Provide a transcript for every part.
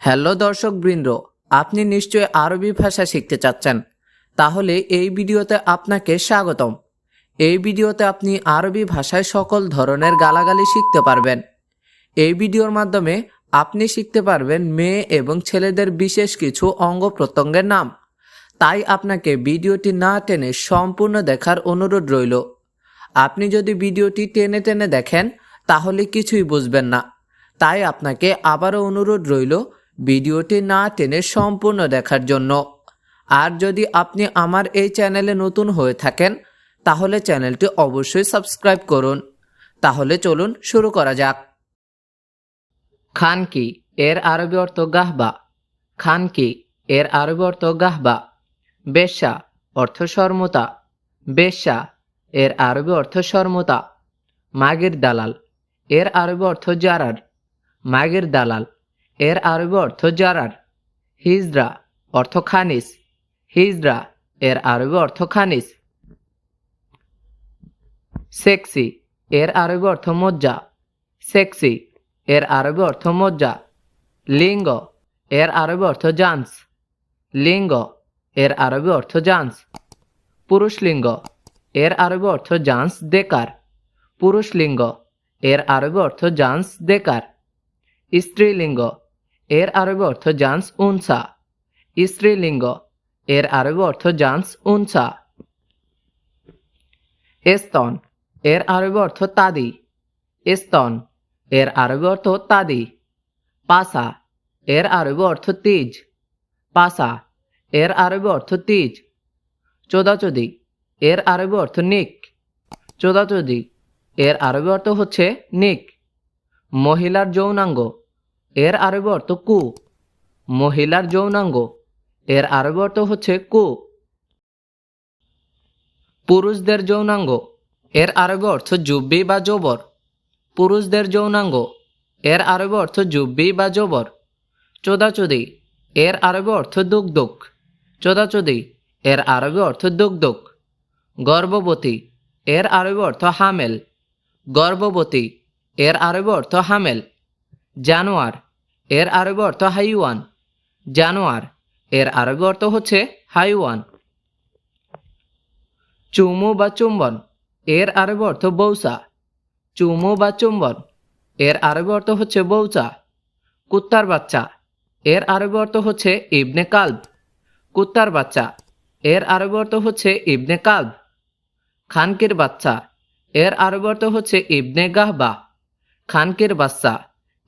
Hello দর্শক বৃন্দ, আপনি নিশ্চয়ই আরবি ভাষা শিখতে চাচ্ছেন। তাহলে এই ভিডিওতে আপনাকে স্বাগতম। এই ভিডিওতে আপনি আরবি ভাষায় সকল ধরনের গালাগালি শিখতে পারবেন। এই ভিডিওর মাধ্যমে আপনি শিখতে পারবেন মেয়ে এবং ছেলেদের বিশেষ কিছু অঙ্গ প্রত্যঙ্গের নাম। তাই আপনাকে ভিডিওটি না টেনে সম্পূর্ণ দেখার অনুরোধ রইল। আপনি যদি ভিডিওটি টেনে টেনে দেখেন, তাহলে কিছুই বুঝবেন না। তাই আপনাকে আবারও অনুরোধ রইল ভিডিওটি না টেনে সম্পূর্ণ দেখার জন্য। আর যদি আপনি আমার এই চ্যানেলে নতুন হয়ে থাকেন, তাহলে চ্যানেলটি অবশ্যই সাবস্ক্রাইব করুন। তাহলে চলুন শুরু করা যাক। খান কি এর আরবি অর্থ গাহবা? খান কি এর আরবি অর্থ গাহবা? বেশ্যা অর্থ শর্মতা। বেশ্যা এর আরবি অর্থ শর্মতা। মাগের দালাল এর আরবি অর্থ জারার। মাগের দালাল এর আরবি অর্থ জারার। হিজরা অর্থ খানিস হিজরা এর আরবি অর্থ খানিস সেক্সি এর আরবি অর্থ মজ্জা। সেক্সি এর আরবি অর্থ মজ্জা। লিঙ্গ এর আরবি অর্থ জান্স। লিঙ্গ এর আরবি অর্থ জান্স। পুরুষ লিঙ্গ এর আরবি অর্থ জান্স দেকার। পুরুষ লিঙ্গ এর আরবি অর্থ জান্স দেকার। স্ত্রীলিঙ্গ এর আরবি অর্থ জান্স উনসা। স্ত্রীলিঙ্গ, এর আরবি অর্থ জান্স উনসা। স্তন, এর আরবি অর্থ তাদি। স্তন, এর আরবি অর্থ তাদি। পাসা, এর আরবি অর্থ তিজ। পাসা, এর আরবি অর্থ তিজ। চোদাচুদি, এর আরবি অর্থ নিক। চোদাচুদি, এর আরবি অর্থ হচ্ছে নিক। মহিলার যৌনাঙ্গ এর আরবি অর্থ কু মহিলার যৌনাঙ্গ। এর আরবি অর্থ হচ্ছে কু পুরুষদের যৌনাঙ্গ। এর আরবি অর্থ জুব্বি বা জবর পুরুষদের যৌনাঙ্গ। এর আরবি অর্থ জুব্বি বা জবর চোদাচুদি। এর আরবি অর্থ দুগদুক চোদাচুদি। এর আরবি অর্থ দুগদুক গর্ভবতী। এর আরবি অর্থ হামেল। গর্ভবতী। এর আরবি অর্থ হামেল। জানোয়ার, এর আরবি অর্থ হাইওয়ান। জানোয়ার, এর আরবি অর্থ হচ্ছে হাইওয়ান। চুমু বা চুম্বন, এর আরবি অর্থ বৌসা চুমু বা চুম্বন, এর আরবি অর্থ হচ্ছে বৌচা। কুত্তার বাচ্চা, এর আরবি অর্থ হচ্ছে ইবনে কালব। কুত্তার বাচ্চা, এর আরবি অর্থ হচ্ছে ইবনে কালব। খানকির বাচ্চা, এর আরবি অর্থ হচ্ছে ইবনে গাহবা। খানকির বাচ্চা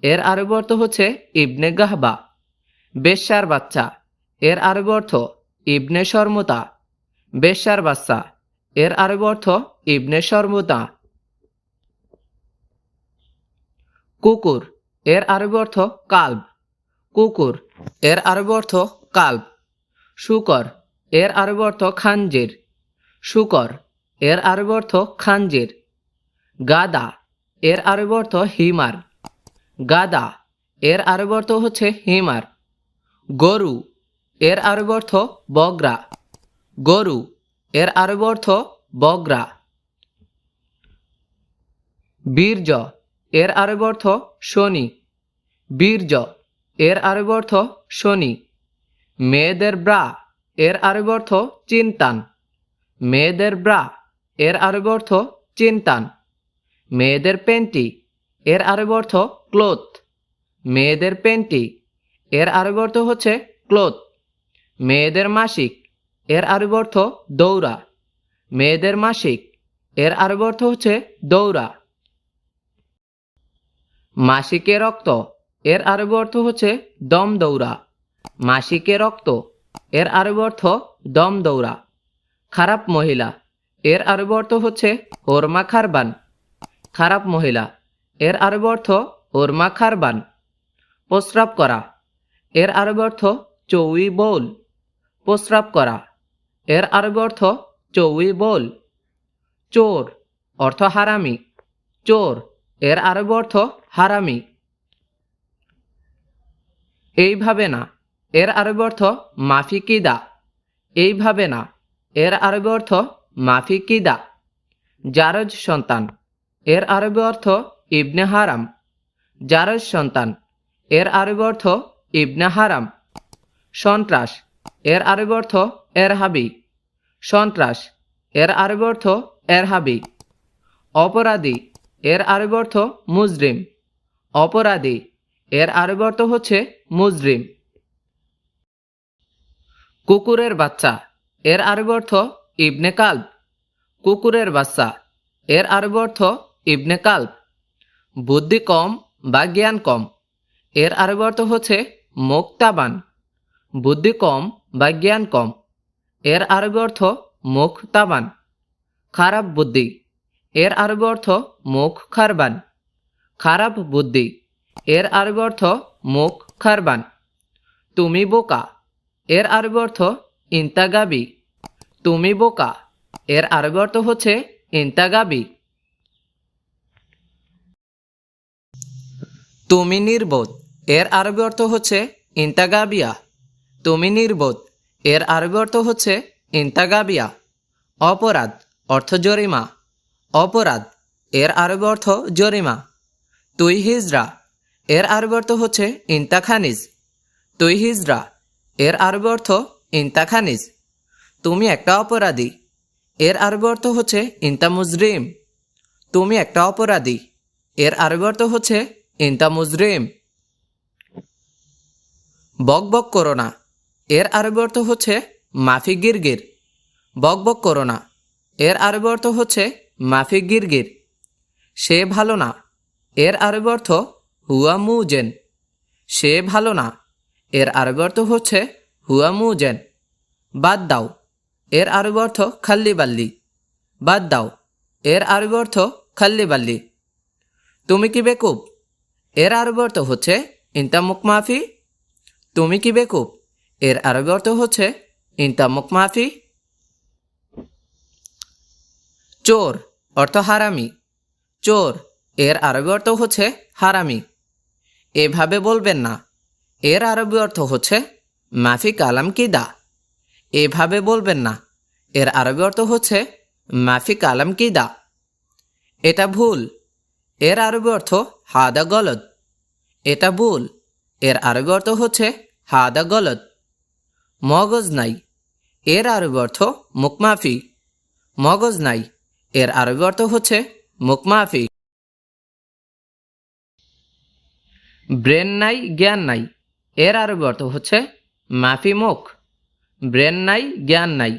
এর আরবি অর্থ হচ্ছে ইবনে গাহবা, বেশ্যার বাচ্চা। এর আরবি অর্থ ইবনে শর্মতা, বেশ্যার বাচ্চা। এর আরবি অর্থ ইবনে শর্মতা। কুকুর, এর আরবি অর্থ কালব। কুকুর, এর আরবি অর্থ কালব। শুকর, এর আরবি অর্থ খানজির। শুকর, এর আরবি অর্থ খানজির। গাদা, এর আরবি অর্থ হিমার। গাদা, এর আরবি অর্থ হচ্ছে হিমার। গরু, এর আরবি অর্থ বগরা। গরু, এর আরবি অর্থ বগরা। বীর্য, এর আরবি অর্থ শনি। বীর্য, এর আরবি অর্থ শনি। মেয়েদের ব্রা, এর আরবি অর্থ চিন্তান। মেয়েদের ব্রা, এর আরবি অর্থ চিন্তান। মেয়েদের পেন্টি এর আরবি অর্থ ক্লোথ মেয়েদের পেন্টি এর আরবি অর্থ হচ্ছে ক্লোথ মেয়েদের মাসিক, এর আরবি অর্থ দৌড়া, মেয়েদের মাসিক, এর আরবি অর্থ হচ্ছে দৌড়া। মাসিকে রক্ত, এর আরবি অর্থ হচ্ছে দম দৌড়া। মাসিকে রক্ত, এর আরবি অর্থ দম দৌড়া। খারাপ মহিলা, এর আরবি অর্থ হচ্ছে ওরমা খারবান। খারাপ মহিলা এর আরবি অর্থ ওরমা খারবান। প্রস্রাব করা। এর আরবি অর্থ চৌই বোল। প্রস্রাব করা। এর আরবি অর্থ চৌই বোল। চোর অর্থ হারামি। চোর এর আরবি অর্থ হারামি। এইভাবে না। এর আরবি অর্থ মাফিকিদা এইভাবে না। এর আরবি অর্থ মাফিকিদা জারজ সন্তান। এর আরবি অর্থ ইবনে হারাম। জারজ সন্তান, এর আরবি অর্থ ইবনে হারাম। সন্ত্রাস, এর আরবি অর্থ এর হাবি। সন্ত্রাস, এর আরবি অর্থ এর হাবি। অপরাধী, এর আরবি অর্থ মুজরিম। অপরাধী, এর আরবি অর্থ হচ্ছে মুজরিম। কুকুরের বাচ্চা, এর আরবি অর্থ ইবনে কাল্ব। কুকুরের বাচ্চা, এর আরবি অর্থ ইবনে কাল্ব। বুদ্ধি কম বা জ্ঞান কম। এর আরবি অর্থ হচ্ছে মুক্তাবান। বুদ্ধি কম বা জ্ঞান কম। এর আরবি অর্থ মুখ তাবান খারাপ বুদ্ধি। এর আরবি অর্থ মুখ খারবান খারাপ বুদ্ধি। এর আরবি অর্থ মুখ খারবান তুমি বোকা। এর আরবি অর্থ ইন্তাগাবি। তুমি বোকা। এর আরবি অর্থ হচ্ছে ইন্তাগাবি। তুমি নির্বোধ। এর আরবি অর্থ হচ্ছে ইন্তাগাবিয়া। তুমি নির্বোধ। এর আরবি অর্থ হচ্ছে ইন্তাগাবিয়া। অপরাধ অর্থ জরিমা। অপরাধ এর আরবি অর্থ জরিমা। তুই হিজরা। এর আরবি অর্থ হচ্ছে ইন্তাখানিজ। তুই হিজরা। এর আরবি অর্থ ইন্তাখানিজ। তুমি একটা অপরাধী। এর আরবি অর্থ হচ্ছে ইন্তা মুজরিম তুমি একটা অপরাধী। এর আরবি অর্থ হচ্ছে ইন্তা মুজরিম। বক বক করো না। এর আরবি অর্থ হচ্ছে, মাফি গিরগির। বক বক করো না। এর আরবি অর্থ হচ্ছে, মাফি গিরগির। সে ভালো না। এর আরবি অর্থ, হুয়া মুজেন সে ভালো না। এর আরবি অর্থ হচ্ছে, হুয়া মুজেন বাদ দাও। এর আরবি অর্থ, খাল্লি বাল্লি। বাদ দাও। এর আরবি অর্থ, খাল্লি বাল্লি। তুমি কি বেকুব? এর আরবি অর্থ হচ্ছে ইন্তা মুকমাফি তুমি কি বেকুব? এর আরবি অর্থ হচ্ছে ইন্তা মুকমাফি চোর অর্থ হারামি। চোর এর আরবি অর্থ হচ্ছে, হারামি। এভাবে বলবেন না। এর আরবি অর্থ হচ্ছে, মাফি কালাম কিদা এভাবে বলবেন না। এর আরবি অর্থ হচ্ছে, মাফি কালাম কিদা এটা ভুল। এর আরবি অর্থ হাদা গলদ এটা ভুল। এর আরবি অর্থ হচ্ছে হাদা গলদ মগজ নাই। এর আরবি অর্থ মুকমাফি মগজ নাই। এর আরবি অর্থ হচ্ছে মুকমাফি ব্রেন নাই, জ্ঞান নাই। এর আরবি অর্থ হচ্ছে মাফি মুখ। ব্রেন নাই, জ্ঞান নাই।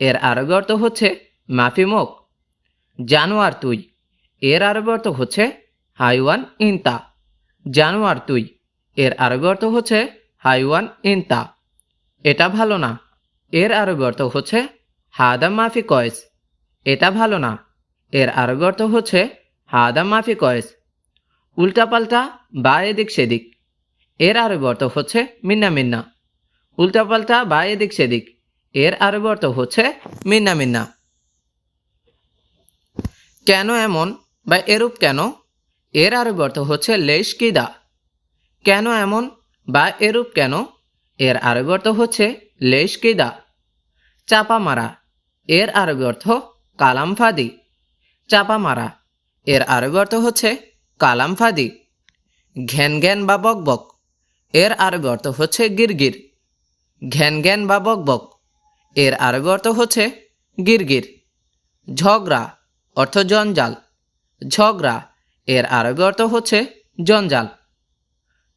এর আরবি অর্থ হচ্ছে মাফি মুখ। জানোয়ার তুই। এর আরবি অর্থ হচ্ছে হাইওয়ান ইনতা। জানোয়ার তুই এর আরবি অর্থ হচ্ছে হাইওয়ান ইনতা। এটা ভালো না। এর আরবি অর্থ হচ্ছে হাদা মাফি কয়েস। এটা ভালো না। এর আরবি অর্থ হচ্ছে হাদা মাফি কয়েস। উল্টাপাল্টা বা এদিক সেদিক। এর আরবি অর্থ হচ্ছে মিন্না মিন্না। উল্টাপাল্টা বা এদিক সেদিক। এর আরবি অর্থ হচ্ছে মিন্না মিন্না। কেন এমন বা এরূপ কেন? এর আরবি অর্থ হচ্ছে লেশ কিদা কেন এমন বা এরূপ কেন? এর আরবি অর্থ হচ্ছে লেশ কিদা চাপা মারা, এর আরবি অর্থ কালাম ফাদি। চাপা মারা, এর আরবি অর্থ হচ্ছে কালাম ফাদি। ঘ্যান জ্ঞান বা বকবক এর আরবি অর্থ হচ্ছে গিরগির। ঘ্যান জ্ঞান বা বকবক এর আরবি অর্থ হচ্ছে গিরগির। ঝগড়া, অর্থ জঞ্জাল। ঝগড়া এর আরবি অর্থ হচ্ছে জঞ্জাল।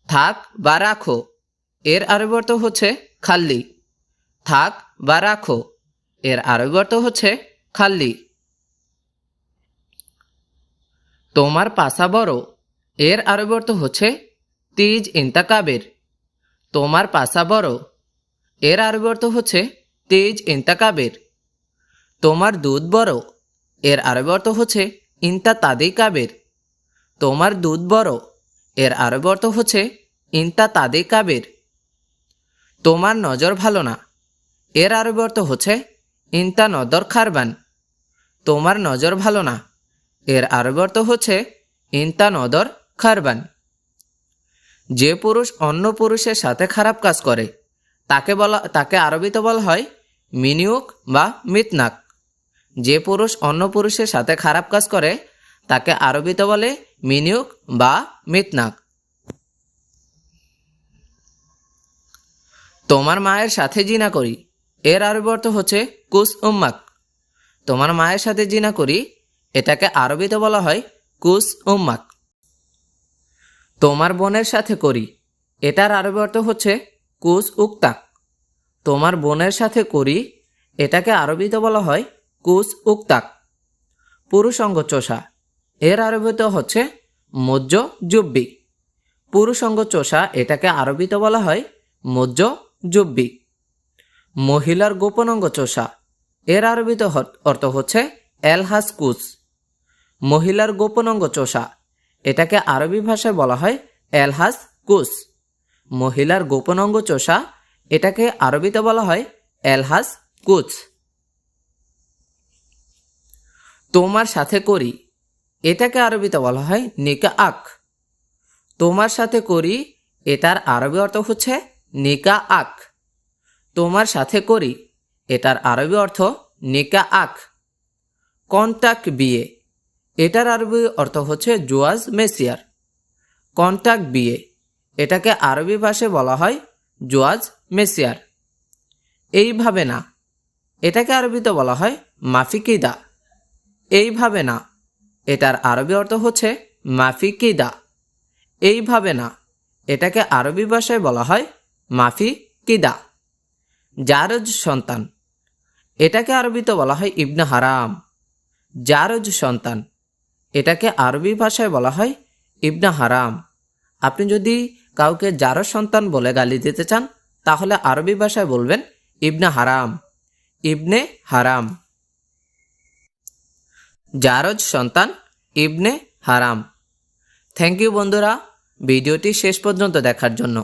থাক বা রাখো, এর আরবি অর্থ হচ্ছে খাল্লি। থাক বা রাখো, এর আরবি অর্থ হচ্ছে খাল্লি। তোমার পাশা বড়, এর আরবি অর্থ হচ্ছে তিজ ইন্তাকাবের। তোমার পাশা বড়, এর আরবি অর্থ হচ্ছে তেজ ইন্তাকাবের। তোমার দুধ বড়, এর আরবি অর্থ হচ্ছে ইন্তা তাদেই কাবের তোমার দুধ বড়। এর আরবি অর্থ হচ্ছে, ইন্তা তাদেই কাবের। তোমার নজর ভালো না। এর আরবি অর্থ হচ্ছে, ইন্তা নদর খারবান। তোমার নজর ভালো না। এর আরবি অর্থ হচ্ছে, ইন্তা নদর খারবান। যে পুরুষ অন্য পুরুষের সাথে খারাপ কাজ করে, তাকে বলা তাকে আরবিতে বলা হয় মিনিউক বা মিতনাক। যে পুরুষ অন্য পুরুষের সাথে খারাপ কাজ করে তাকে আরবিতে বলে মিনিউক বা মিতনাক তোমার মায়ের সাথে জিনা করি, এর আরবি অর্থ হচ্ছে কুস উম্মাক। তোমার মায়ের সাথে জিনা করি, এটাকে আরবিতে বলা হয় কুস উম্মাক। তোমার বোনের সাথে করি, এটার আরবি অর্থ হচ্ছে কুস উক্তাক তোমার বোনের সাথে করি, এটাকে আরবিতে বলা হয় কুস উক্তাক পুরুষঙ্গ চোষা। এর আরবিতে হচ্ছে মজ্জ জুব্বি। পুরুষঙ্গ চোষা এটাকে আরবিতে বলা হয় মজ্জ জুব্বি। মহিলার গোপন অঙ্গ চোষা, এর আরবিতে অর্থ হচ্ছে এলহাস কুস। মহিলার গোপন অঙ্গ চোষা, এটাকে আরবি ভাষায় বলা হয় এলহাস কুস। মহিলার গোপন অঙ্গ চোষা, এটাকে আরবিতে বলা হয় এলহাস কুচ তোমার সাথে করি। এটাকে আরবিতে বলা হয় নিকা আক তোমার সাথে করি, এটার আরবি অর্থ হচ্ছে নিকা আক তোমার সাথে করি, এটার আরবি অর্থ নিকা আক কন্টাক্ট বিয়ে, এটার আরবি অর্থ হচ্ছে জোয়াজ মেসিয়ার। কন্টাক্ট বিয়ে, এটাকে আরবি ভাষায় বলা হয় জোয়াজ মেসিয়ার। এইভাবে না, এটাকে আরবিতে বলা হয় মাফিকিদা। এইভাবে না এটার আরবি অর্থ হচ্ছে মাফিকিদা। এইভাবে না, এটাকে আরবি ভাষায় বলা হয় মাফি কিদা জারজ সন্তান, এটাকে আরবিতে বলা হয় ইবনে হারাম। জারজ সন্তান, এটাকে আরবি ভাষায় বলা হয় ইবনে হারাম। আপনি যদি কাউকে জারজ সন্তান বলে গালি দিতে চান, তাহলে আরবি ভাষায় বলবেন ইবনে হারাম ইবনে হারাম। জারজ সন্তান ইবনে হারাম। থ্যাংক ইউ বন্ধুরা ভিডিওটি শেষ পর্যন্ত দেখার জন্য।